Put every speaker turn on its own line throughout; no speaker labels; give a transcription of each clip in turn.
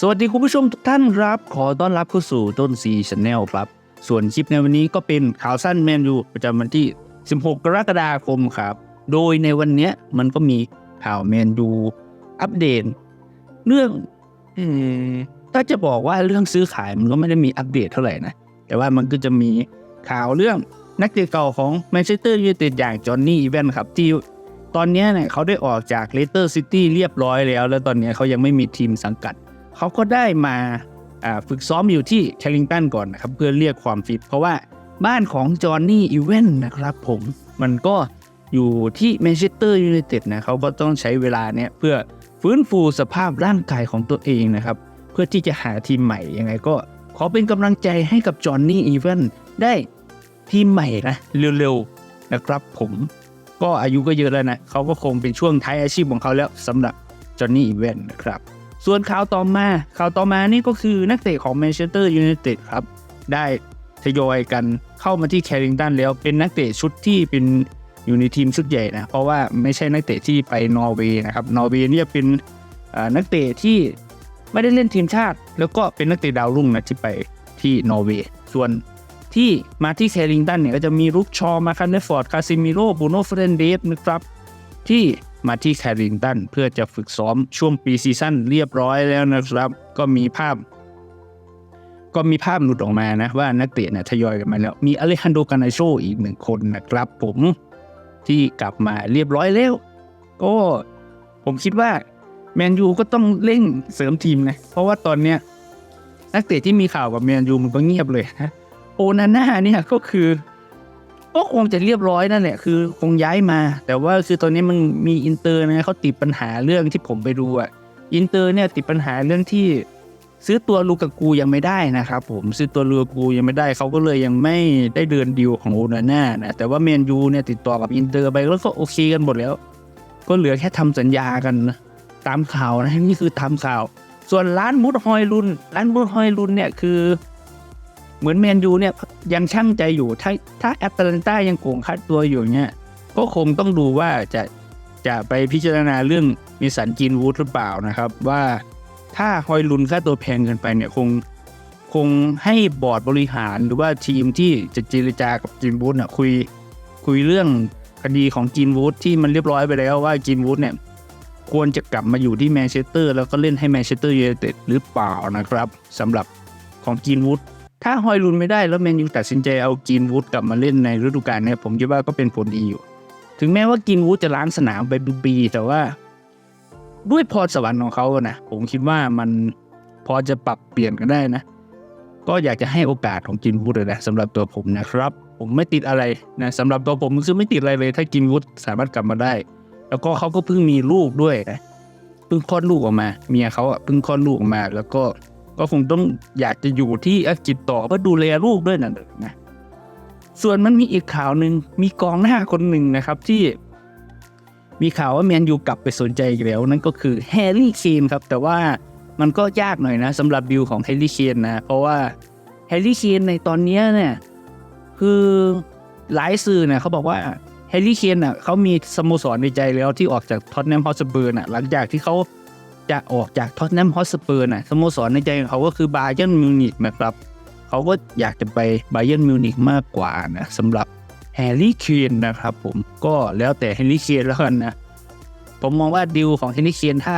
สวัสดีคุณผู้ชมทุกท่านครับ ขอต้อนรับเข้าสู่ต้นซีช n แนลครับ ส่วนคลิปในวันนี้ก็เป็นข่าวสั้นแมนยูประจำวันที่ 16 กรกฎาคมครับ โดยในวันนี้มันก็มีข่าวแมนยูอัปเดต เรื่องอถ้าจะบอกว่าเรื่องซื้อขายมันก็ไม่ได้มีอัปเดตเท่าไหร่นะ แต่ว่ามันก็จะมีข่าวเรื่องนักเตะเก่าของแมนเชสเตอร์ยูไนเต็ดอย่างจอห์นนี่อีแวนครับที่ตอนนี้เนี่ยเขาได้ออกจากเลสเตอร์ซิตี้เรียบร้อยแล้ว แล้วตอนนี้เขายังไม่มีทีมสังกัด เขาก็ได้มาฝึกซ้อมอยู่ที่แคลิงตันก่อนนะครับ เพื่อเรียกความฟิต เพราะว่าบ้านของจอห์นนี่อีเวนนะครับผมมันก็อยู่ที่แมนเชสเตอร์ยูไนเต็ดนะเขาก็ต้องใช้เวลาเนี่ยเพื่อฟื้นฟูสภาพร่างกายของตัวเองนะครับ เพื่อที่จะหาทีมใหม่ยังไงก็ ขอเป็นกำลังใจให้กับจอห์นนี่อีเวนได้ทีมใหม่นะเร็วๆนะครับผมก็อายุก็เยอะแล้วนะเขาก็คงเป็นช่วงท้ายอาชีพของเขาแล้วสำหรับจอห์นนี่อีเวนนะครับ ส่วนข่าวต่อมาข่าวต่อมานี่ก็คือนักเตะของแมนเชสเตอร์ยูไนเต็ดครับ ได้ทยอยกันเข้ามาที่แคริงตันแล้วเป็นนักเตะชุดที่เป็นอยู่ในทีมชุดใหญ่นะ เพราะว่าไม่ใช่นักเตะที่ไปนอร์เวย์นะครับนอร์เวย์เนี่ยเป็นนักเตะที่ไม่ได้เล่นทีมชาติ แล้วก็เป็นนักเตะดาวรุ่งนะที่ไปที่นอร์เวย์ส่วนที่มาที่แคริงตันเนี่ยก็จะมีรุกชอมาคันเนฟอร์ดคาซิมิโร่บูโนเฟรนเดสนะครับที่ มาที่แคริงตันเพื่อจะฝึกซ้อมช่วงปีซีซั่นเรียบร้อยแล้วนะครับ ก็มีภาพ ก็มีภาพหลุดออกมานะว่านักเตะเนี่ยทยอยกันมาแล้ว มีอเลฮันโดกานาโชอีกหนึ่งคนนะครับผมที่กลับมาเรียบร้อยแล้ว ก็ผมคิดว่าแมนยูก็ต้องเร่งเสริมทีมนะ เพราะว่าตอนเนี้ยนักเตะที่มีข่าวกับแมนยูมันก็เงียบเลยนะโอนาน่าเนี่ยก็คือ ก็คงจะเรียบร้อยนั่นแหละคือคงย้ายมา แต่ว่าคือตอนนี้มันมีอินเตอร์นะเขาติดปัญหาเรื่องที่ผมไปดูอะอินเตอร์เนี่ยติดปัญหาเรื่องที่ซื้อตัวลูกากูยังไม่ได้นะครับผมซื้อตัวลูกากูยังไม่ได้เขาก็เลยยังไม่ได้เดินดีลของโอนาน่านะแต่ว่าเมนยูเนี่ยติดต่อกับอินเตอร์ไปแล้วก็โอเคกันหมดแล้ว ก็เหลือแค่ทำสัญญากันนะตามข่าวนะนี่คือตามข่าว ส่วนร้านมุดฮอยลุนร้านมุดฮอยลุนเนี่ยคือ เหมือนแมนยูเนี่ยยังช่างใจอยู่ ถ้าถ้าแอตแลนต้ายังโกงค่าตัวอยู่เนี่ยก็คงต้องดูว่าจะจะไปพิจารณาเรื่องมีสันจินวูดหรือเปล่านะครับ ว่าถ้าฮอยลุนค่าตัวแพงเกินไปเนี่ยคงคงให้บอร์ดบริหารหรือว่าทีมที่จะเจรจากับจินวูดเนี่ยคุยคุยเรื่องคดีของจินวูดที่มันเรียบร้อยไปแล้วว่าจินวูดเนี่ยควรจะกลับมาอยู่ที่แมนเชสเตอร์แล้วก็เล่นให้แมนเชสเตอร์ยูไนเต็ดหรือเปล่านะครับสำหรับของจินวูด ถ้าฮอยลุนไม่ได้แล้วแมนยูตัดสินใจเอากินวูดกลับมาเล่นในฤดูกาลเนี้ผมคิดว่าก็เป็นผลดีอยู่ ถึงแม้ว่ากินวูดจะล้างสนามไปเป็นปีแต่ว่า ด้วยพรสวรรค์ของเขานะผมคิดว่ามันพอจะปรับเปลี่ยนกันได้นะ ก็อยากจะให้โอกาสของกินวูดเลยนะสำหรับตัวผมนะครับ ผมไม่ติดอะไรนะสำหรับตัวผมคือไม่ติดอะไรเลย ถ้ากินวูดสามารถกลับมาได้ แล้วก็เขาก็เพิ่งมีลูกด้วยนะเพิ่งคลอดลูกออกมา เมียเขาอะเพิ่งคลอดลูกออกมา แล้วก็ ก็คงต้องอยากจะอยู่ที่อังกฤษต่อเพื่อดูแลลูกด้วยนะนะส่วนมันมีอีกข่าวหนึ่งมีกองหน้าคนหนึ่งนะครับที่ มีข่าวว่าแมนยูกลับไปสนใจอีกแล้ว นั่นก็คือแฮร์รี่เคนครับ แต่ว่ามันก็ยากหน่อยนะสำหรับดิวของแฮร์รี่เคนนะเพราะว่าแฮร์รี่เคนในตอนนี้เนี่ยคือหลายสื่อเนี่ยเขาบอกว่าแฮร์รี่เคนอะเขามีสโมสรในใจแล้วที่ออกจากท็อตแนมฮอสเปอร์น่ะหลังจากที่เขา จะออกจากท็อตแนมฮอตสเปอร์น่ะสโมสรในใจของเขาก็คือบาเย r n นมิวนิกนะครับ เขาก็อยากจะไปบาเย r n นมิวนิกมากกว่านะสำหรับแฮร์รี่เคนนะครับผมก็แล้วแต่แฮร์รี่เคนแล้วกันนะ ผมมองว่าดิวของแฮร์รี่เคนถ้า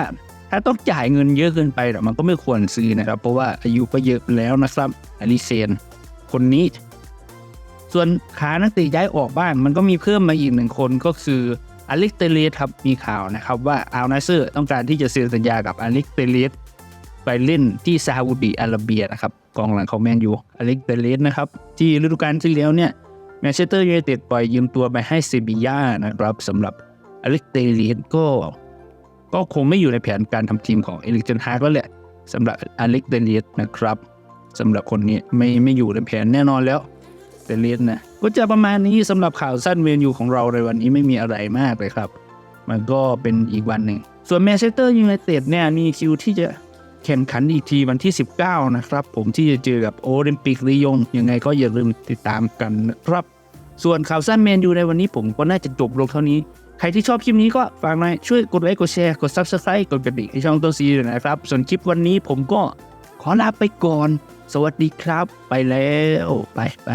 ถ้าต้องจ่ายเงินเยอะเกินไปเนี่ยมันก็ไม่ควรซื้อนะครับ เพราะว่าอายุก็เยอะแล้วนะครับแฮร์รี่เคนคนนี้ ส่วนขานักเตะย้ายออกบ้านมันก็มีเพิ่มมาอีกหนึ่งคนก็คือ อเล็กเตเลสครับมีข่าวนะครับว่าอัลนาเซอร์ต้องการที่จะเซ็นสัญญากับอเล็กเตเลสไปเล่นที่ซาอุดิอาระเบียนะครับกองหลังของแมนยูอเล็กเตเลสนะครับที่ฤดูกาลที่แล้วเนี่ยแมนเชสเตอร์ยูไนเต็ดปล่อยยืมตัวไปให้เซบีย่านะครับสำหรับอเล็กเตเลสก็ ก็คงไม่อยู่ในแผนการทำทีมของเอลิกเทนฮากแล้วแหละสำหรับอเล็กเตเลสนะครับสำหรับคนนี้ไม่ไม่อยู่ในแผนแน่นอนแล้วเตเลสนะ ก็จะประมาณนี้สำหรับข่าวสั้นเวนยูของเราในวันนี้ไม่มีอะไรมากเลยครับ มันก็เป็นอีกวันหนึ่ง ส่วนแมนเชสเตอร์ยูไนเต็ดเนี่ยมีคิวที่จะแข่งขันอีกทีวันที่ 19 นะครับ ผมที่จะเจอกับโอลิมปิกลียงยังไงก็อย่าลืมติดตามกันนะครับ ส่วนข่าวสั้นแมนยูในวันนี้ผมก็น่าจะจบลงเท่านี้ ใครที่ชอบคลิปนี้ก็ฝากหน่อยช่วยกดไลค์กดแชร์กด subscribe กดกระดิ่งให้ช่องต้นซีด้วยนะครับ ส่วนคลิปวันนี้ผมก็ขอลาไปก่อน สวัสดีครับ ไปแล้วไปไป